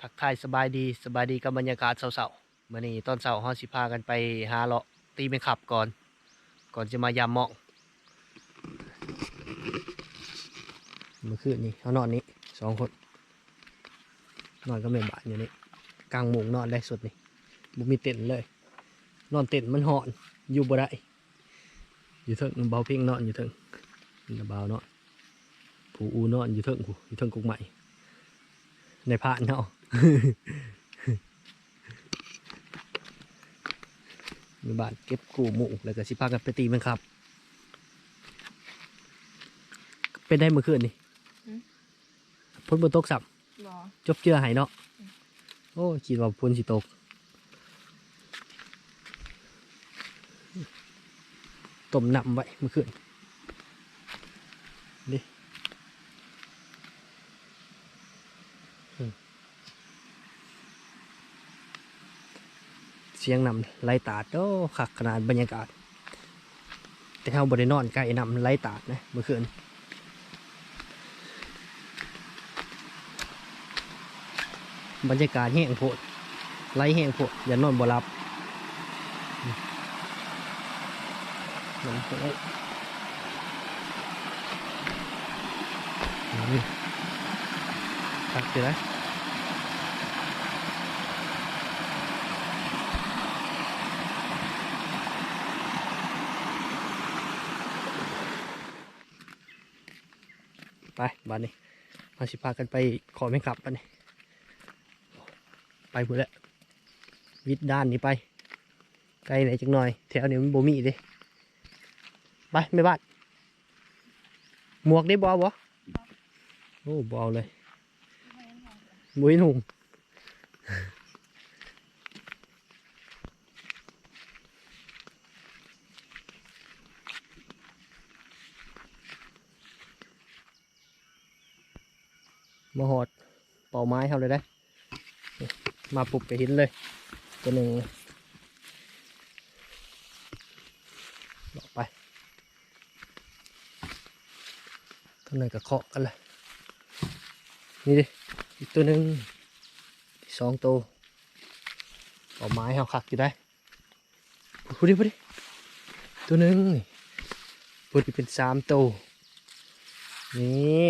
ทักทายสบายดีสบายดีกับบรรยากาศเช้าๆมื้อนี้ตอนเช้าเฮาสิพากันไปหาเลาะตีเป็นขับก่อน ก่อนจะมายามหมองเมื่อคืนนี้เฮานอนนี้สองคน นอนก็ไม่บาดอยู่นี่กลางมุงนอนได้สุดนี่บ่มีเต็นเลย นอนเต็นมันหอนอยู่บ่ได้อยู่เทิงเบาเพ่งนอนอยู่เทิงเบาเนาะผู้อูนอนอยู่เทิงผู้อยู่เทิงกุกใหม่ในพานเนาะ มีบ้านเก็บกูหมูแล้วก็สิพากันไปตีมันครับ เป็นได้เมื่อคืนนี่อืม พ้นบนตกสับบ่จบเจือใหายเนาะ โอ้คิดว่าพ้นสิตก ต้มน้ำไว้เมื่อคืนดิอืมเสียงนำไหลตาดโอ้ขักขนาดบรรยากาศ แต่เราบริโนอนใกล้นำไหลตาดนะเมื่อคืนบรรยากาศแห้งโพดไหลแห้งโพดอย่านอนบ่หลับอืมนอนโพดอืมพักเสร็จแล้ว ไปบ้านนี้มาสิพากันไปขอไม่กลับบ้านนี้ ไปพูดแล้ววิดด้านนี้ไปไกลไหนจังหน่อย แถวนี้มันบ่มีเด้ไปไม่บ้านหมวกได้บอบอโอ้บอเลยบุยหนุ่ม มาหอดเป่าไม้เขาเลยได้ มาปลุกไปหินเลย ตัวหนึ่งหลอกไปตัวหนึ่งก็เคาะกันเลยนี่ดิ อีกตัวหนึ่งสองตัวเอาไม้เอาคักอยู่ได้พูดดิพูดดิ ตัวหนึ่งพูดดิเป็นสามตัวนี่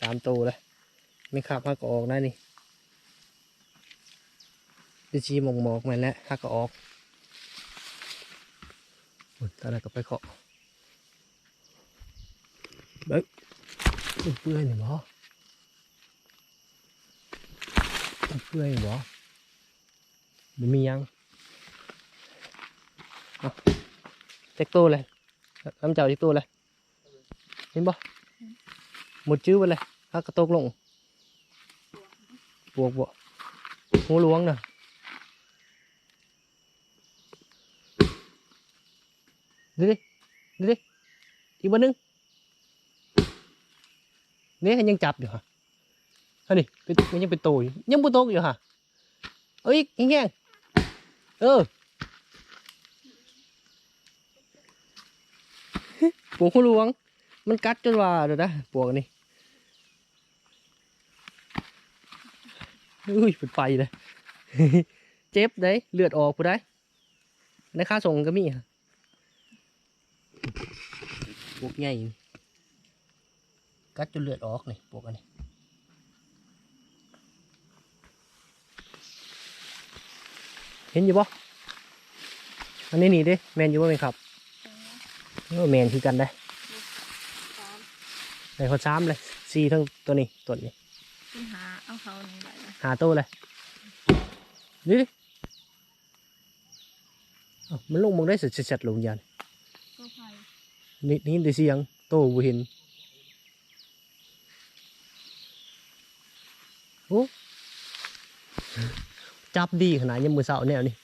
สามตัวเลย ไม่ขับมากออกนะนี่ไปชีหมองหมอกๆมาแล้วฮักออกตอนนั้นก็ไปเคาะเบิ้งมันเปื่อยนี่บ่มันเปื่อยนี่บ่บ่มียังเจ็กตู้เลยน้ำเจ้าเจ็กตู้เลยเห็นบ่หมดจื้อไปเลยฮักก็ตกลง วกบ่หูหลวงน่ะดูดิดูดิอีกวันนึงเนี่ยยังจับอยู่ฮะเฮ้ยเป็นมันยังเป็นโตอยู่ยังเป็นโตอยู่ฮะเอ้ยอีกแง่งเออปวกหัวหลวง มันกัดจนว่าเดี๋ยวนะปวกอัน อุ้ยเป็นไปเลย เจ็บได้เลือดออกกูได้ในค่าส่งก็มีฮะพวกใหญ่นี่กัดจนเลือดออกเลยพวกอันนี้เห็นอยู่ปะอันนี้นี่เด้แมนอยู่ว่าเป็นครับเออแมนคือกันได้สามในคนซ้ำเลยซีทั้งตัวนี้ตัวนี้าตัวเลยนี่ดิเอ้ามันลงมองได้เสร็จๆลงยันก็ไปนี่นี่ได้เสียงโตบ่เห็นโอ้จับดีขนาดยังมือเสาแนวนี่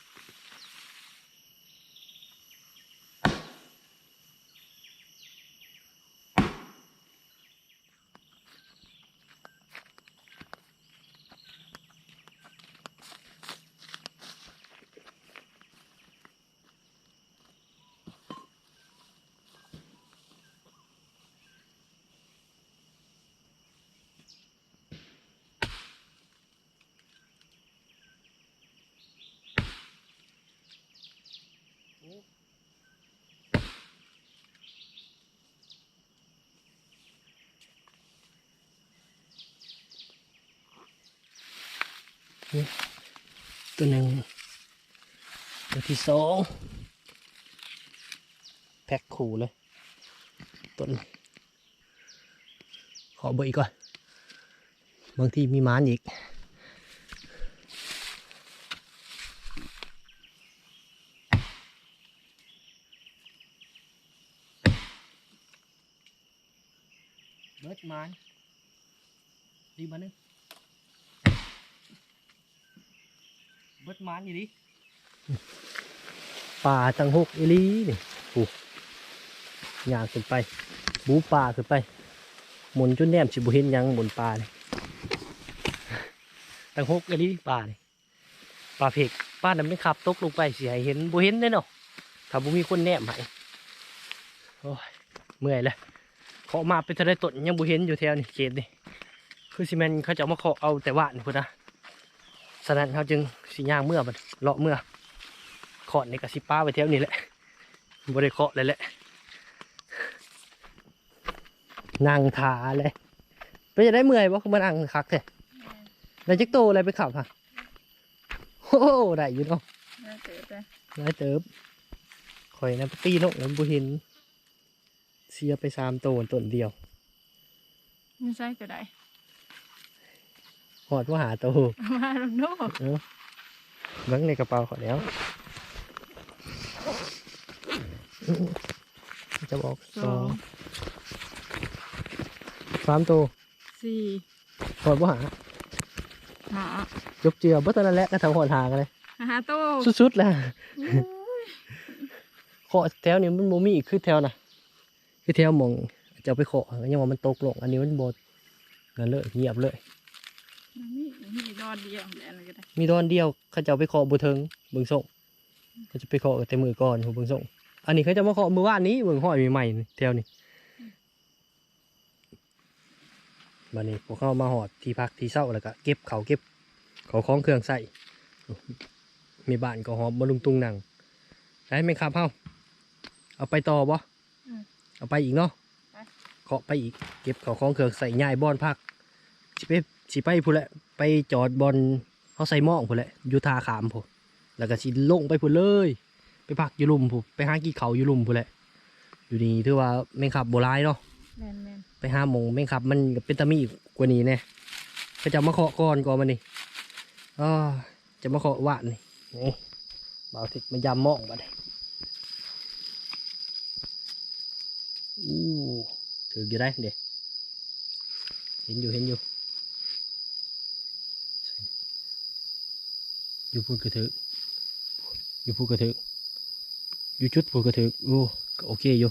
ตัวหนึ่ง ตัวที่สองแพ็คขู่เลยต้นขอเบอร์อีกก่อน บางทีมีหมานอีกเบิดหมานดีมานึง เบิดมานอยู่ดิป่าจังหกอีลีนี่โอ้ยางขึ้นไป บูป่าขึ้นไป หมุนจนแนมสิบุเห็นยังบนป่าเลยตังหกอันนี้ป่าเลยป่าเพกป่านั้นไม่ขับตกลงไปเสิให้เห็นบุเห็นแน่เนาะถ้าบุมีคนแนมให้โอ้ยเมื่อยเลยเคาะมาเป็นทะเลต้นยังบุเห็นอยู่แถวนี่เขตนี่คือซีเมนเขาจะมาเคาะเอาแต่ว่านพุ่นนะฉะนั้นเขาจึง สีย่างเมื่อมันเลาะเมื่อเคาะในกระสิป้าไปแถวนี้แหละบริเคาะเลยแหละนั่งทาเลยไปจะได้เมื่อยบ่คือมันอังคักแท้ได้จักโตอะไรไปขับฮะโอ้โหได้อยู่เนาะน่าเกิดเลยได้เติบข่อยนะตีนกแล้วบ่เห็นเสียไปสามโตนต้นเดียวไม่ใช่ก็ได้หอดว่าหาโตเอามาลงโน่ เออเบังในกระเป๋าขอแล้วจะบอกสสอองงสามโตสี่หอดว่าหาหาจบเจือบ่ตอนนั้นแหละก็ทำหอดหากันเลยหาโต้สุดๆแล้วเคาะแถวนี้มันบ่มีอีกคือแถวน่ะ คือแถวหมองจะเอาไปเคาะยังว่ามันตกลง อันนี้มันบ่นั่นเลยเงียบเลย นี่มีดอนเดียวแล้วอะไรก็ได้มีดอนเดียวเขาจะเอาไปเคาะบ่เทิงเบิ่งส่งเขาจะไปเคาะแต่มือก่อนหูเบิ่งส่งอันนี้เขาจะมาเคาะมือว่านนี้เบิ่งห้อยใหม่ๆนี่แถวนี้บัดนี้พวกเขามาหอดที่พักที่เศร้าแล้วก็เก็บเขาเก็บเขาของเครื่องใส่มีบ้านก็หอมบ่ลุงตุงนั่งได้ไหมครับเฮาเอาไปต่อบ่เอาไปอีกเนาะเคาะไปอีก เก็บเขาของเครื่องใส่ย่ายบอนพักสิไป สิไปพูนแหละไปจอดบอลเขาใส่หม้องพูนแหละอยู่ท่าขามพูนแล้วก็สิลงไปพูนเลย ไปพักอยู่ลุมพูนไปหากี่เขาอยู่ลุมพูนแหละ อยู่นี่ถือว่าแม่งขับโบราณเนาะแมนแมนไปห้าโมงแม่งขับ มันก็เป็นตามีกว่านี้แน่ก็จะมาเคาะก่อนก่อนมันนี่อ๋อจะมาเคาะว่านนี่นี่บ่าวทิศมายามหมองบัดนี้อู้ถืออยู่ได้เด็เห็นอยู่เห็นอยู่ อยู่พูดกระถึกอยู่พูดกระถึกอยู่จุดพูดกระถึกโอ้ก็โอเคอยู่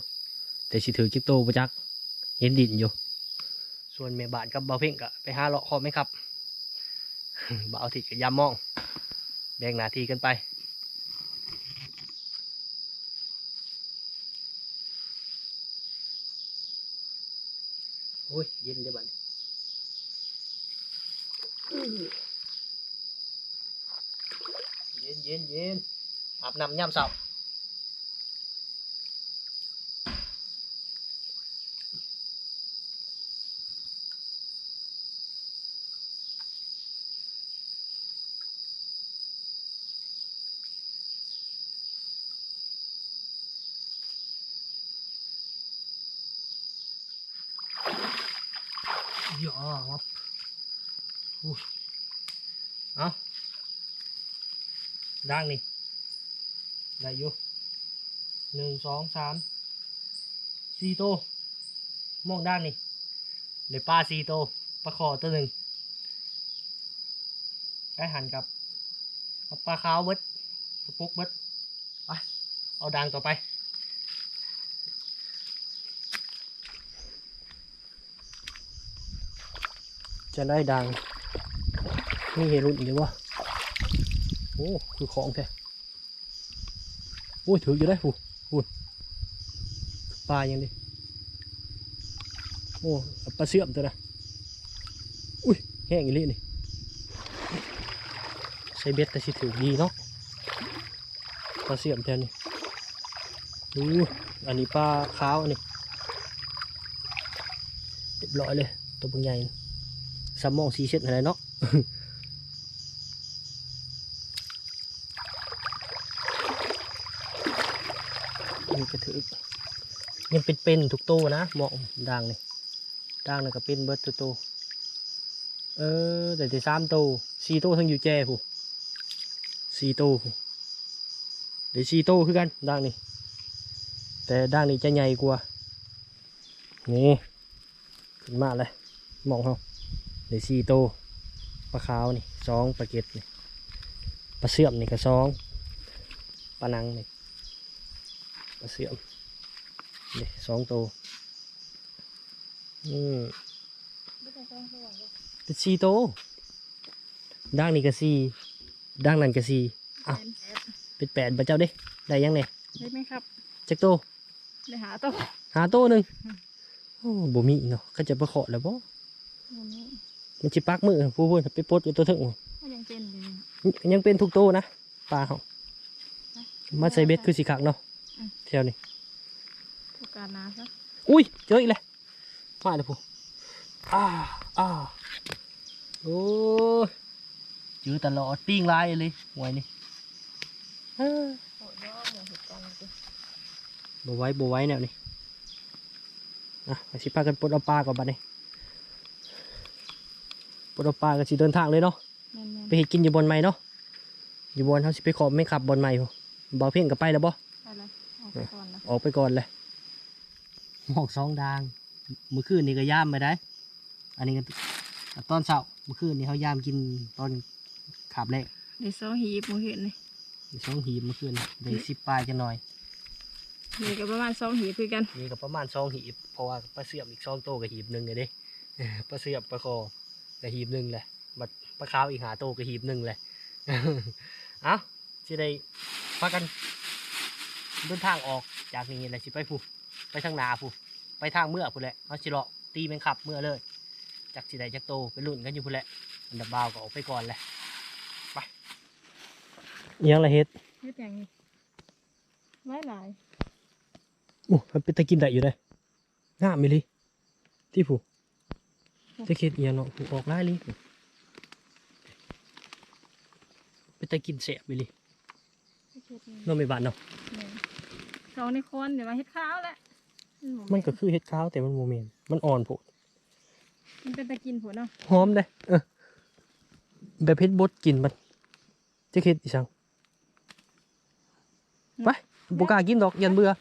แต่สิถือจิกโตประจักเห็นดินอยู่ ส่วนแม่บ้านกับเบาเพ่งก็ไปหาเลาะคอไหมครับบ่าวทิศกับยามมอง แบ่งหน้าที่กันไปโอ้ยเย็นได้บัดนี้ เย็นเย็นเย็นอาบน้ำย่ำเสาอย่าครับอุ้ยเอา ดังนี่ได้อยู่หนึ่งสองสามสี่โตมองด้านนี่เดี๋ยปลาสี่โตปลาคอตัวหนึ่งไก่หันกับปลาขาวเบิดปลาปุกเบิดไปเอาดังต่อไปจะได้ดังนี่เฮรุ่นหรือวะ อ้คือของแท้โอ้ยถืออยู่ได้ผู้พูดปลาอยังดิโอ้ปลาเสื่อมตัวนะอุ้ยแห้งอีหลีนี่ใช้เบ็ดแต่สิถือดีเนาะปลาเสื่อมแทนนี่ดูอันนี้ปลาขาวอันนี้เรียบร้อยเลยตัวเป็นใหญ่สามมองสี่เซนอะไรเนาะ ยังเป็นเป็นทุกโตนะเหมาะด่างนี่ด่างนี่ก็เป็นเบิร์ตโตเออแต่ที่สามโตสี่โตทั้งอยู่แจผู้สี่ตผู้เดี๋ยวสี่โตคือกันด่างนี่แต่ด่างนี่จะใหญ่กว่านี่ขึ้นมาเลยมองเขาเดี๋ยวสี่โตปลาขาวนี่สองปลาเก็ดนี่ปลาเสื่อมนี่ก็สองปลานังนี่ปลาเสื่อม สองตัวอืมเป็นสี่ตัวด่างนี่ก็สี่ด่างนั่นก็สี่อ้าวเป็นแปดบัเจ้าเด้ได้ยังไงได้ไหมครับจักตัวได้หาตัวหาตัวหนึ่งโอ้บ่มีอีกเนาะเขาจะประเคาะแล้วบ่วันนี้มันมันจิปักมือผู้พูดไปปลดอยู่ตัวถึงก็ยังเป็นอยู่ยังเป็นทุกตัวนะปลาเขามาใส่เบ็ดคือสีขักเนาะอืมเที่ยวนี่ทุ กการนาซะอุ้ยเจออีกเลยมาเลยผู้อ่าอ่าโอ้ยเจอตลอดปิ้งลายเลยหวยนี่เอ้อโอ้ยหมูเห็ดกันเลยบ่ไว้บ่ไว้แนวนี้นะไปสิพากันปลดเอาปลาก่อนบัดนี้ปลดเอาปลากันสิเดินทางเลยเนาะแม่นไปเห็ดกินอยู่บนไม้เนาะอยู่บนเขาสิไปขอบไม่ขับบนไม้พอบ่เพ่งกับไปแล้วบ่ๆไปเลยเอาไปก่อนนะออกไปก่อนเลย หมอกสองดางเมื่อคืนนี่ก็ย่ามไปได้ อันนี้ก็ตอนเช้าเมื่อคืนนี่เขาย่ามกินตอนขาบแรกได้สองหีบหมูเห็ดนี่มีสองหีบเมื่อคืนได้สิบปลายจะหน่อยนี่ก็ประมาณสองหีบคือกันนี่ก็ประมาณสองหีบเพราะว่าปลาเสื่อมอีกสองโตวกับหีบหนึ่งเลยเด้เออปลาเสื่อมปลาคอกับหีบหนึ่งแหละบัดปลาขาวอีกหาโตวกับหีบหนึ่งเลยเอ้าสิได้พากันเดินทางออกจากนี้แหละสิไปผู้ ไปทางนาผู้ไปทางเมื่อผู้นแหละเอาสิเลาะตีแมงขับเมื่อเลย จากสิได้จากโตไปลุ่นกันอยู่ผู้นแหละอันดับบาวก็ออกไปก่อนแหละไปยังละเฮ็ดเฮ็ดอย่างนี้หลายหลายโอ้มันเป็นตะกินได้อยู่เลยงามมิลิที่ผู้จะเค็ดเอียงเนาะผู้ออกไล่ลิผู้เป็นตะกินเสียมิลิๆเฮ็ดนี่เน้องไม่บานเนาะแม่นเขาในคนเดี๋ยวมาเฮ็ดข้าวแหละ มันก็คือเฮ็ดข้าวแต่มันโมเมนมันอ่อนโผดมันเป็นตะกินผัวเนาะหอมเลยเออแบบเฮ็ดบดกินมันจะเค็ดอีสังไปบุกล้ากินดอกยันเบื่อ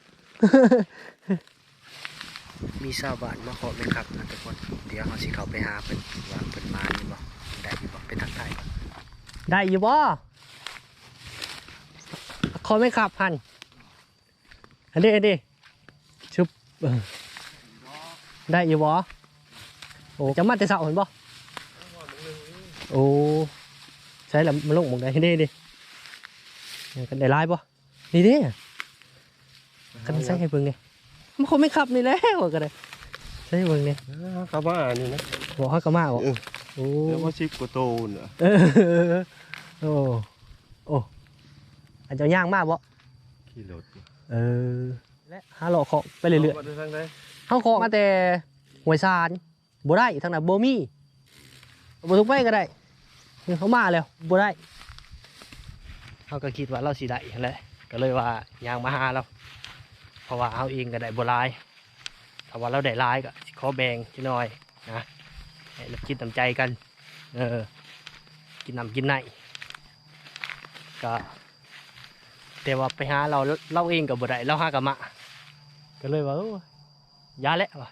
มีชาวบ้านมาขอเป็นครับนะทุกคนเดี๋ยวเขาสิเขาไปหาเพิ่นว่าเพิ่นมาอยู่บ่ได้อยู่บ่เป็นทางไทยได้อยู่บ่ขอไม่ขับพันอันนี้อันนี้ชุบเออ ได้อยู่บ่โอ้จะมาแต่เสาเห็นบ่โอ้ใช่แล้วมันลงหมองได้เด้ดิเนี่ยกันได้หลายบ่นี่เด้กันใส่ให้เบิ่งนี่มันคงไม่ขับนี่แหล้วก็ได้ใส่ให้เบิ่งนี่ครับว่านี่นะบอกให้กระมาบอกเออโอ้เรียกว่าชิปกว่าโตนเหรอเออโอ้โอ้อันเจ้าย่างมากบ่ขี่รถเออ และหาหลอกเคาะไปเรื่อยมาดูทางไหนๆเขาเคาะมาแต่หวยซานบ่ได้ทางนั้นบ่มีบ่ทุกไปก็ได้เขามาแล้วบ่ได้เขาก็คิดว่าเราสิได้นั่นแหละก็เลยว่าย่างมาหาเรา เพราะว่าเขาเองก็ได้บ่หลายถ้าว่าเราได้หลายก็สิขอแบ่งจักหน่อยนะให้เราคิดน้ำใจกัน เออ กินน้ำกินไหนก็แต่ว่าไปหาเราเราเองกับบ่ได้เราหากับมา ก็เลยว่าโอ้ยาแล้วว่ะ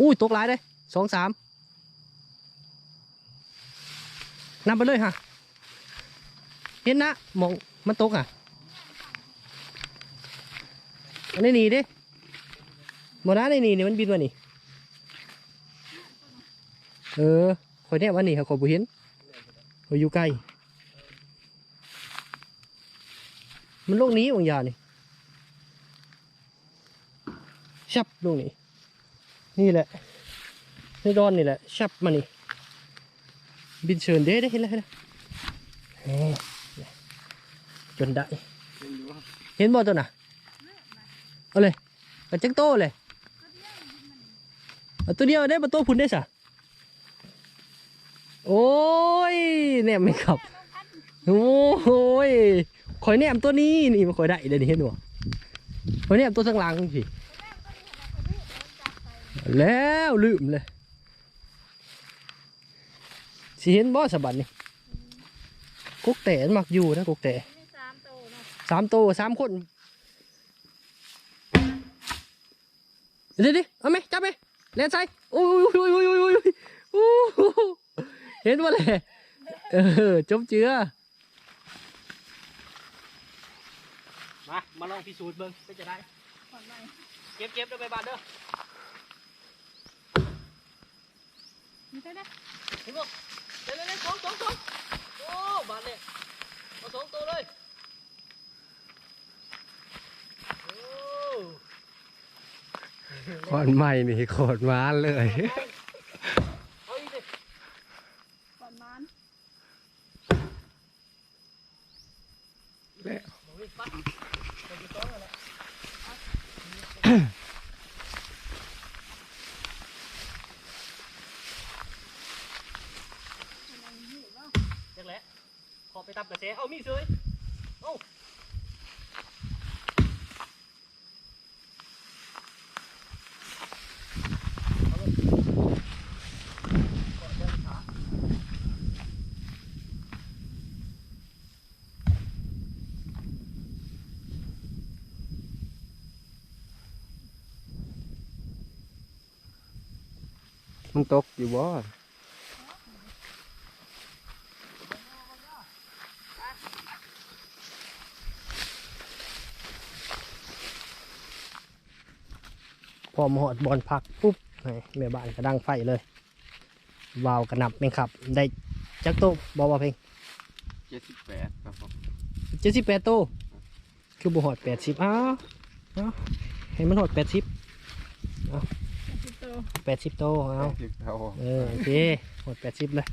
อุ้ยตกหลายเลยสองสามนำไปเลยฮะเห็นนะมองมันตกอะอันนี้หนีดิหมดนะในนี่นี่มันบินมานี่เออคอยเนี่ยวันนี้เขาขอบุเห็นคอยอยู่ใกล้ มันโลกนี้บางอย่างนี่ชับลงนี่นี่แหละนี่ดอนนี่แหละชับมานี่ บินเชิญเด้ได้เห็นแล้วเห็นแล้วเฮ้ยจนได้ เห็นบ่ตัวน่ะ เอาเลยกระจังโตเลยเอาตัวเดียวได้ประตูพุ่นได้สะโอ้ยแนมไม่ขับ โอ้ย ข่อยแนมตัวนี้นี่มาข่อยได้เดี๋ยวนี้เห็นบ่วันนี้ตัวทั้งหลังสิแล้วลืมเลยสิเห็นบ่สะบัดนี่กุกเตะมันมักอยู่นะกุกเตะมีสามโตเนาะสามตัวสามคนเดี๋ยวดิเอาไหมจับไหมเล่นใส่โอ้ยโอ้ยโอ้ยโอ้ยโอ้ยโอ้ยโอ้โหเห็นว่าเลยเออจมเจือ มา มาลองพิสูจน์เบิ่งเป็นจะได้ก่อนใหม่เก็บเก็บเด้อไปบ้านเด้อมีได้ได้เห็นบ่เดี๋ยวเดี๋ยวเดี๋ยวสองสองสองโอ้บาทเลยเอาสองตัวเลยโอ้คอนใหม่นี่โคตรหวานเลย เอาอีกดิ ก่อนมัน แล้ว เอาอีกปั๊บเอาอีกสองแล้วแหละจังแหละขอไปตับกระแสเอามีดเลยเอาเอาเลยก่อนเดินขา มันตกอยู่บ่พอมาหอดบอลพักปุ๊บนี่แม่บ้านกระดังไฟเลยวาวกระหนับแมงขับ ได้จักโตบอว่าเพลงเจ็ดสิบแปดครับผมเจ็ดสิบแปดโตคือบ่หอดแปดสิบอ้าวอ้าวให้มันหอดแปดสิบสิบโต แปดสิบโตเอาสิบเท่าเออโอเคหอดแปดสิบเลย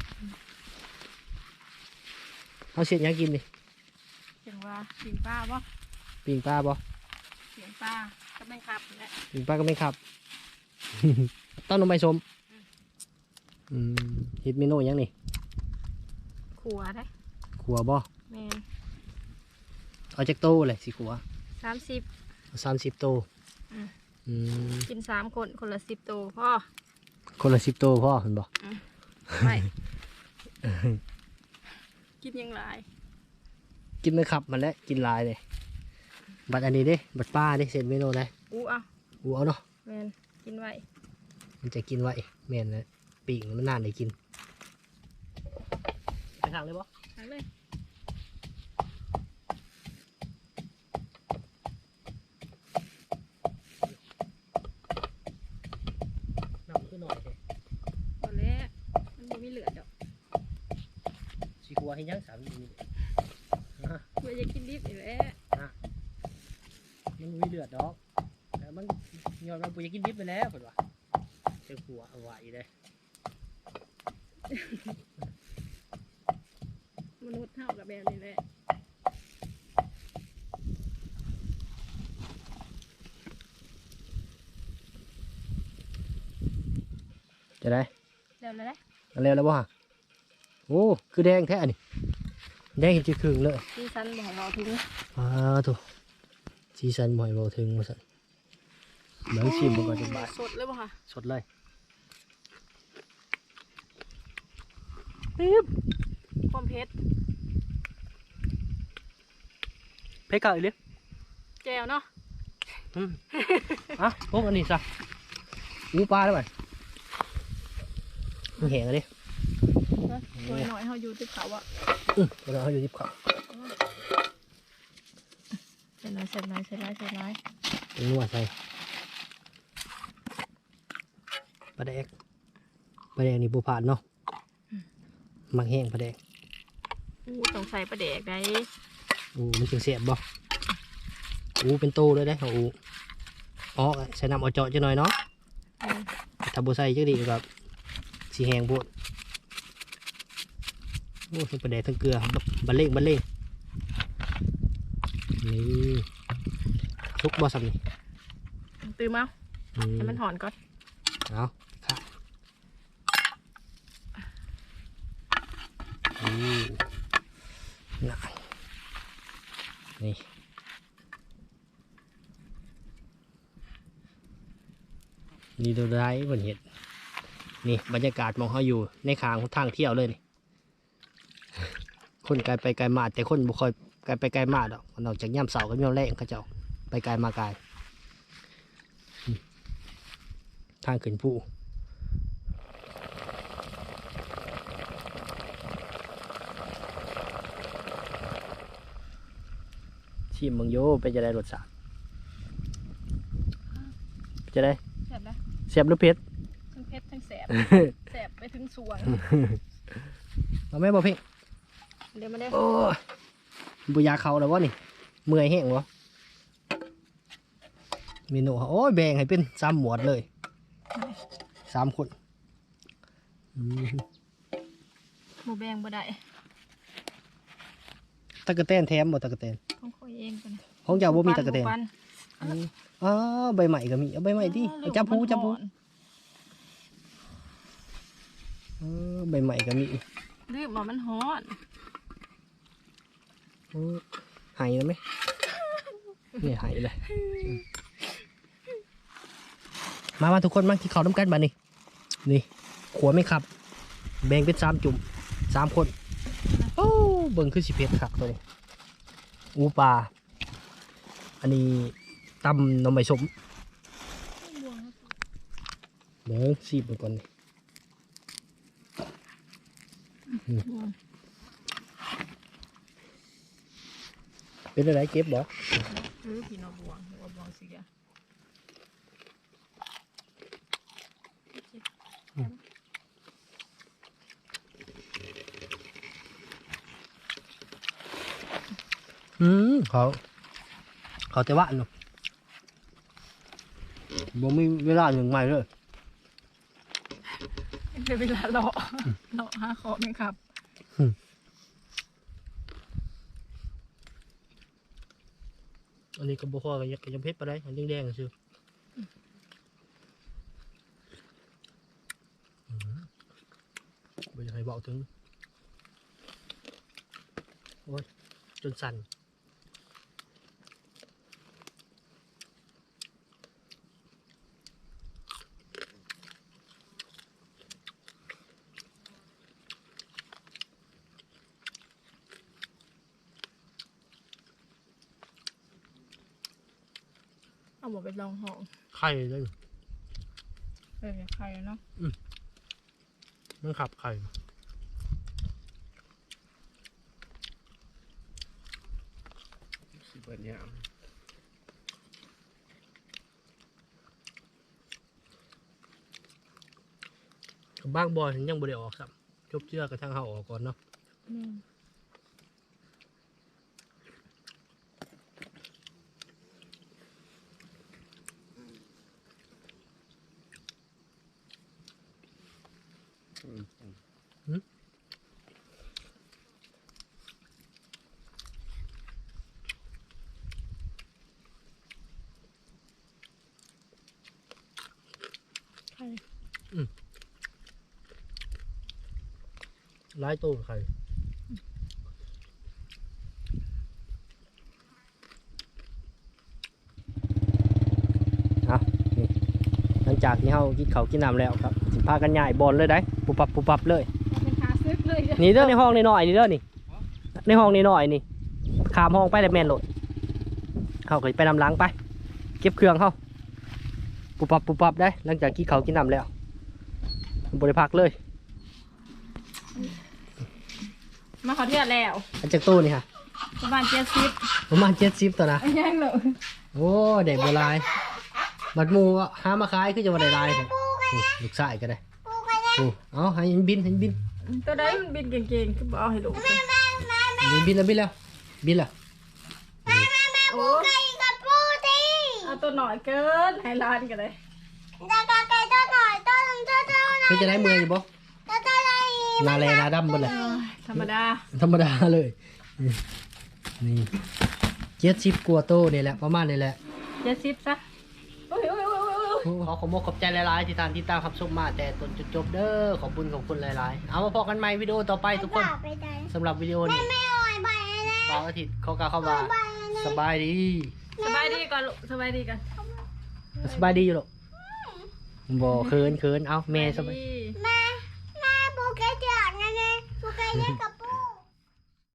เอาเสียงยังกินดิเสียงว่าเสียงป้าบ่ปิงปลาบ่เสียงป้าก็แม่งขับแหละปิงปลาก็ไม่ขับ ต้นลงไปชมอืมเฮ็ดเมนูหยังนี่ขัวได้ขัวบ่แม่นเอาจักโตเลยสิขัวสามสิบสามสิบโต อืมอืมกินสามคนคนละสิบโตพ่อคนละสิบโตพ่อเห็นบ่ไม่ กินยังไงกินไม่ขับมันแล้วกินหลายเลยบัดอันนี้เด้บัดป้าเด้เสร็จเมนูได้อู้เอาอูเอาเนาะแม่นกินไว้มันจะกินไว้แม่นนะปีกมันนานได้กินไปทางเลยบ่ทางเลย น้ำขึ้นหน่อยเด้ พอแล้วมันบ่มีเหลือดอก สิขัวให้ยังสามนี่ฮะเพื่อจะกินดิบอีกแล้วมันบ่มีเลือดดอกแต่มันยอดมันบ่อยากกินดิบไปแล้วเพิ่นว่าเจะขัวเอาไว้เด้มนุษย์เท่ากับแบบนี้แหละจะได้เร็วเลยนะเอาเร็วแล้วบ่ฮะ โอ้ คือแดงแท้อันนี่ แดงจะครึ่งเลยซีซันบอกเราทิ้งอ้าวโถูซีซันบ่อยบ่ถึงว่าซั่นเดี๋ยวชิมมันก่อนจะบาดสดเลยบ่ค่ะสดเลยปิ๊บความเผ็ดเพชรเก่าอีกเลยแจวเนาะอืมอะพวกอันนี้ซะอูปลาได้ไหมมันแห้งอะดิหน่ อยหน่อยๆเขาอยู่ที่เขาอะอืมเราเอาอยู่ที่เขาเสร็จน้อยเสร็จน้อยเสร็จน้อยเสร็จน้อยตรงนี้ว่าใส่ปลาแดกปลาแดกนี่ปูผ่านเนาะมักแห้งปลาแดกอู้ต้องใส่ปลาแดกได้อูมันจึงเสียบบ่อูเป็นโตเลยได้ออูอ๋อใส่น้ำเอาเจาะจะหน่อยเนาะอืมถ้าบ่ใส่จักดีแบบสีแหงโพด โอ้ทั้งปลาแดกทั้งเกลือบันเล่งบันเล่งนี่ชุกบอสับนี่ตื่มเอาให้มันถอนก่อนเอาค่ะนี่นี่นี่ดูได้บนเห็ดนี่บรรยากาศมองเขาอยู่ในคางทางเที่ยวเลยนี่ คนไกลไปไกลมาแต่คนบ่ค่อยไกลไปไกลมาดอกมันออกจากย่ำเสากับย่ำแรงเขาเจ้าไปไกลมาไกลอืมทางขึ้นผู้ชิมมึงโยไปจะได้รสชาติจะได้แซ่บนะเสียบหรือเผ็ดทั้งเผ็ดทั้งแสบแสบไปถึงสวงเอาแม่บอกเพ่งเดี๋ยวมาได้โอ้ยบุยาเขาแล้ววะนี่ เมื่อยแห้งวะเมนูเขาโอ้ยแบ่งให้เป็นสามหมวดเลยสามคนอืมหมูแบงบ่ได้ตะกะแตนแถมบ่ตะกะแตนของข้อยเองก่อนของเจ้าบ่มีตะกะแตนหปัอืมอ๋อใบใหม่ก็มีเอาใบใหม่ดิเอาจับผูจับผูเออใบใหม่ก็มีรีบมามันฮ้อนเออ หายแล้วไหมเนี่ยหายเลย มามาทุกคนมาที่เขาน้ำกันบ้านี่นี่ขวไม่ขับ แบ่งเป็นสามจุ่มสามคน โอ้เบิ่งคือสิเพชรครับตัวนี้อูปลาอันนี้ตำน้ำใบสมเดี๋ยวซีบมันก่อนนี่อืม เป็นอะไรเก็บบ่หรือพี่น้องบวงหรือว่าบวงสิกะอืมเขา เขาแต่ว่าหนูบ่มีเวลาหนึ่งใหม่เลยเป็นเวลาเลาะเลาะหาของไหมครับ อันนี้ก็บ่พอกับยักษ์ยำเพชรไปได้อันแดงๆซื่ออืมบ่อยากให้เบาถึง โอ้ย จนสั่น เอาหมด ไปลองห้องไข่เลยเออใครเนาะมันขับไข่สิเบิดยามบ้างบอยยังบ่ได้ออกสับจบเชือกกระทั่งเฮาออกก่อนเนาะ อืม อืม ใคร ร้ายตู้ไข่เอานี่หลังจากที่เฮากินข้าวกินน้ำแล้วครับสิพากันย้ายบอลเลยได้ปุบปับปุบปับเลย เป็นขาซึกเลยนี่เด้อในห้องนี่หน่อยนี่เด้อนี่ในห้องนี่หน่อยนี่ขามห้องไปแต่แมนโหลดเขาก็ไปนำหล้างไป เก็บเครื่องเขาปุบปับปุบปับได้ หลังจากกินเขาวกินน้ำแล้วบริพักเลย มาขอเทียดแล้วอันจากตู้นี่ค่ะ ประมาณเจ็ดสิบประมาณเจ็ดสิบตัวนะยังเลยโอ้เด็กโบราณบัดหมูอะหามาขายคือจะมาได้ลายเถอะโอ้ลูกชายก็ได้โอ้เอาให้มันบินให้มันบิน ตัวใดมันบินเก่งๆคือบ่เอาให้ลูกบินบินแล้วบินแล้วบินแล้วโอ้เอาตัวหน่อยเกินให้ร้านกันเลยคือจะได้เมืออยู่บ่นาแลนาดำหมดเลยเอ้ย ธรรมดา ธรรมดาเลย นี่เจ็ดสิบกว่าโตนี่แหละประมาณนี่แหละเจ็ดสิบซะโอ้ยโอ้ยโอ้ยโอ้ยโอ้ยขอขอบคุณขอบใจหลายๆที่ตามที่ตามครับชมมา แต่ต้นจนจบเด้อขอบคุณขอบคุณหลายๆ เอามาพอกันใหม่วิดีโอต่อไปทุกคนสำหรับวิดีโอนี้เสาร์อาทิตย์เขากล่าวเข้ามาสบายดีสบายดีก่อนลูกสบายดีก่อนสบายดีอยู่หรอกบ่เคินเคินเอาแม่สบาย ดี